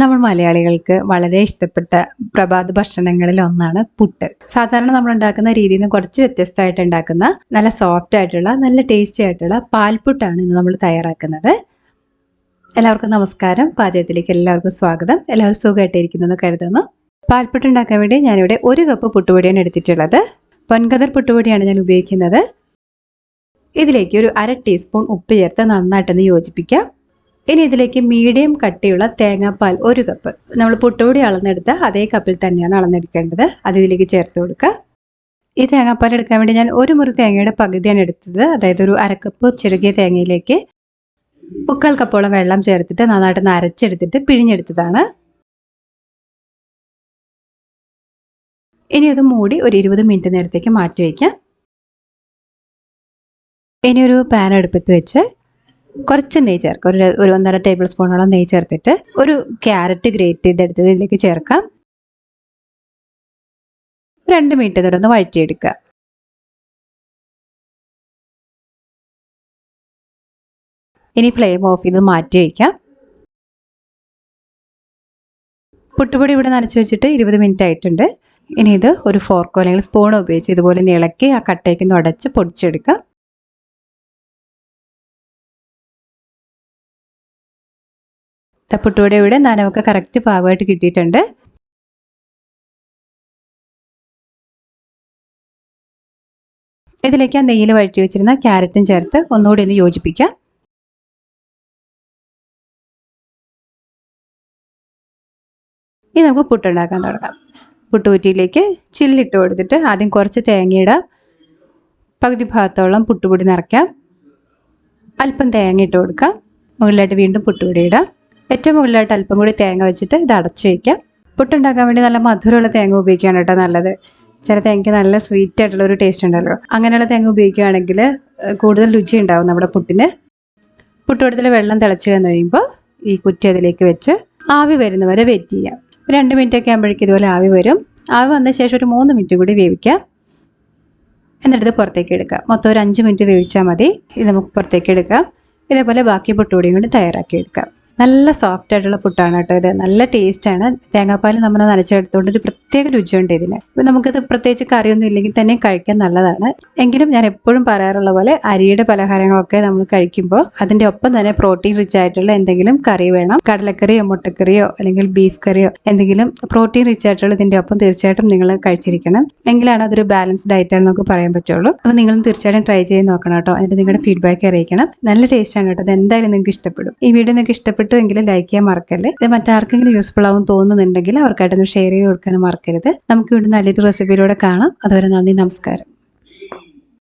നമ്മൾ മലയാളികൾക്ക് വളരെ ഇഷ്ടപ്പെട്ട പ്രഭാത ഭക്ഷണങ്ങളിൽ ഒന്നാണ് പുട്ട്. സാധാരണ നമ്മൾ ഉണ്ടാക്കുന്ന രീതിയിൽ നിന്ന് കുറച്ച് വ്യത്യസ്തമായിട്ട് ഉണ്ടാക്കുന്ന നല്ല സോഫ്റ്റ് ആയിട്ടുള്ള നല്ല ടേസ്റ്റി ആയിട്ടുള്ള പാൽപുട്ടാണ് ഇന്ന് നമ്മൾ തയ്യാറാക്കുന്നത്. എല്ലാവർക്കും നമസ്കാരം. പാചകത്തിലേക്ക് എല്ലാവർക്കും സ്വാഗതം. എല്ലാവരും സുഖമായിട്ടിരിക്കുന്നു കരുതുന്നു. പാൽപുട്ട് ഉണ്ടാക്കാൻ വേണ്ടി ഞാനിവിടെ ഒരു കപ്പ് പുട്ടുപൊടിയാണ് എടുത്തിട്ടുള്ളത്. പൊൻകതർ പുട്ടുപൊടിയാണ് ഞാൻ ഉപയോഗിക്കുന്നത്. ഇതിലേക്ക് ഒരു അര ടീസ്പൂൺ ഉപ്പ് ചേർത്ത് നന്നായിട്ടൊന്ന് യോജിപ്പിക്കാം. ഇനി ഇതിലേക്ക് മീഡിയം കട്ടിയുള്ള തേങ്ങാപ്പാൽ ഒരു കപ്പ് നമ്മൾ പുട്ടുപൊടി അളന്നെടുത്ത അതേ കപ്പിൽ തന്നെയാണ് അളന്നെടുക്കേണ്ടത്. അത് ഇതിലേക്ക് ചേർത്ത് കൊടുക്കുക. ഈ തേങ്ങാപ്പാൽ എടുക്കാൻ വേണ്ടി ഞാൻ ഒരു മുറി തേങ്ങയുടെ പകുതിയാണ് എടുത്തത്. അതായത് ഒരു അരക്കപ്പ് ചെറുകിയ തേങ്ങയിലേക്ക് മുക്കാൽ കപ്പോളം വെള്ളം ചേർത്തിട്ട് നന്നായിട്ട് നരച്ചെടുത്തിട്ട് പിഴിഞ്ഞെടുത്തതാണ്. ഇനി അത് മൂടി ഒരു ഇരുപത് മിനിറ്റ് നേരത്തേക്ക് മാറ്റി വയ്ക്കാം. ഇനി ഒരു പാൻ അടുപ്പത്ത് വെച്ച് കുറച്ച് നെയ്യ് ചേർക്കാം. ഒരു ഒരു ഒന്നര ടേബിൾ സ്പൂണോളം നെയ്യ് ചേർത്തിട്ട് ഒരു ക്യാരറ്റ് ഗ്രേറ്റ് ചെയ്തെടുത്തത് ഇതിലേക്ക് ചേർക്കാം. രണ്ട് മിനിറ്റ് തുടർന്ന് വഴറ്റിയെടുക്കുക. ഇനി ഫ്ലെയിം ഓഫ് ചെയ്ത് മാറ്റി വയ്ക്കാം. പുട്ടുപൊടി ഇവിടെ നനച്ച് വെച്ചിട്ട് ഇരുപത് മിനിറ്റ് ആയിട്ടുണ്ട്. ഇനി ഇത് ഒരു ഫോർക്കോ അല്ലെങ്കിൽ സ്പൂണോ ഉപയോഗിച്ച് ഇതുപോലെ ഇളക്കി ആ കട്ടയ്ക്ക് ഒന്ന് ഉടച്ച് പൊടിച്ചെടുക്കാം. പുട്ടുപൊടി ഇവിടെ നനവൊക്കെ കറക്റ്റ് പാകമായിട്ട് കിട്ടിയിട്ടുണ്ട്. ഇതിലേക്ക് ആ നെയ്യിൽ വഴറ്റി വെച്ചിരുന്ന ക്യാരറ്റും ചേർത്ത് ഒന്നുകൂടി ഒന്ന് യോജിപ്പിക്കാം. ഇനി നമുക്ക് പുട്ടുണ്ടാക്കാൻ തുടങ്ങാം. പുട്ടുകുറ്റിയിലേക്ക് ചില്ലിട്ട് കൊടുത്തിട്ട് ആദ്യം കുറച്ച് തേങ്ങയിടാം പകുതി ഭാഗത്തോളം പുട്ടുപൊടി നിറയ്ക്കാം. അല്പം തേങ്ങ ഇട്ട് കൊടുക്കാം. മുകളിലായിട്ട് വീണ്ടും പുട്ടുപൊടി ഇടാം. ഏറ്റവും മുകളിലായിട്ട് അല്പം കൂടി തേങ്ങ വെച്ചിട്ട് ഇത് അടച്ചു വയ്ക്കാം പുട്ടുണ്ടാക്കാൻ വേണ്ടി നല്ല മധുരമുള്ള തേങ്ങ ഉപയോഗിക്കുകയാണ് കേട്ടോ നല്ലത്. ചില തേങ്ങയ്ക്ക് നല്ല സ്വീറ്റ് ആയിട്ടുള്ള ഒരു ടേസ്റ്റ് ഉണ്ടല്ലോ. അങ്ങനെയുള്ള തേങ്ങ ഉപയോഗിക്കുകയാണെങ്കിൽ കൂടുതൽ രുചി ഉണ്ടാവും നമ്മുടെ പുട്ടിന്. പുട്ടുകൂടത്തിൽ വെള്ളം തിളച്ച് വന്നു കഴിയുമ്പോൾ ഈ കുറ്റി അതിലേക്ക് വെച്ച് ആവി വരുന്നവരെ വെയിറ്റ് ചെയ്യാം. രണ്ട് മിനിറ്റ് ഒക്കെ ആകുമ്പോഴേക്കും ഇതുപോലെ ആവി വരും. ആവി വന്ന ശേഷം ഒരു മൂന്ന് മിനിറ്റ് കൂടി വേവിക്കാം. എന്നിട്ട് പുറത്തേക്ക് എടുക്കാം. മൊത്തം ഒരു അഞ്ച് മിനിറ്റ് വേവിച്ചാൽ മതി. ഇത് നമുക്ക് പുറത്തേക്ക് എടുക്കാം. ഇതേപോലെ ബാക്കി പുട്ടുപൊടിയും കൂടി തയ്യാറാക്കി എടുക്കാം. നല്ല സോഫ്റ്റ് ആയിട്ടുള്ള പുട്ടാണ് കേട്ടോ ഇത്. നല്ല ടേസ്റ്റ് ആണ്. തേങ്ങാപ്പാൽ നമ്മൾ നനച്ചെടുത്തുകൊണ്ട് ഒരു പ്രത്യേക രുചിയുണ്ട് ഇതിന്. ഇപ്പം നമുക്കിത് പ്രത്യേകിച്ച് കറിയൊന്നും ഇല്ലെങ്കിൽ തന്നെ കഴിക്കാൻ നല്ലതാണ്. എങ്കിലും ഞാൻ എപ്പോഴും പറയാറുള്ള പോലെ അരിയുടെ പലഹാരങ്ങളൊക്കെ നമ്മൾ കഴിക്കുമ്പോൾ അതിന്റെ ഒപ്പം തന്നെ പ്രോട്ടീൻ റിച്ച് ആയിട്ടുള്ള എന്തെങ്കിലും കറി വേണം. കടലക്കറിയോ മുട്ടക്കറിയോ അല്ലെങ്കിൽ ബീഫ് കറിയോ എന്തെങ്കിലും പ്രോട്ടീൻ റിച്ച് ആയിട്ടുള്ള ഇതിന്റെ ഒപ്പം തീർച്ചയായിട്ടും നിങ്ങൾ കഴിച്ചിരിക്കണം. എങ്കിലാണ് അതൊരു ബാലൻസ്ഡ് ഡയറ്റാണ് നമുക്ക് പറയാൻ പറ്റുള്ളൂ. അപ്പോൾ നിങ്ങളും തീർച്ചയായിട്ടും ട്രൈ ചെയ്ത് നോക്കണം കേട്ടോ. അതിന്റെ നിങ്ങളുടെ ഫീഡ്ബാക്ക് അറിയിക്കണം. നല്ല ടേസ്റ്റാണ് കേട്ടോ. അത് എന്തായാലും നിങ്ങൾക്ക് ഇഷ്ടപ്പെടും. ഈ വീഡിയോ നിങ്ങൾക്ക് ഇഷ്ടപ്പെട്ടു എങ്കിൽ ലൈക്ക് ചെയ്യാൻ മറക്കല്ലേ? ഇത് മറ്റാർക്കെങ്കിലും യൂസ്ഫുൾ ആവും തോന്നുന്നുണ്ടെങ്കിൽ അവർക്കായിട്ടൊന്ന് ഷെയർ ചെയ്ത് കൊടുക്കാനും മറക്കരുത്. നമുക്ക് വീണ്ടും നല്ലൊരു റെസിപ്പിയിലൂടെ കാണാം. അതുവരെ നന്ദി നമസ്കാരം.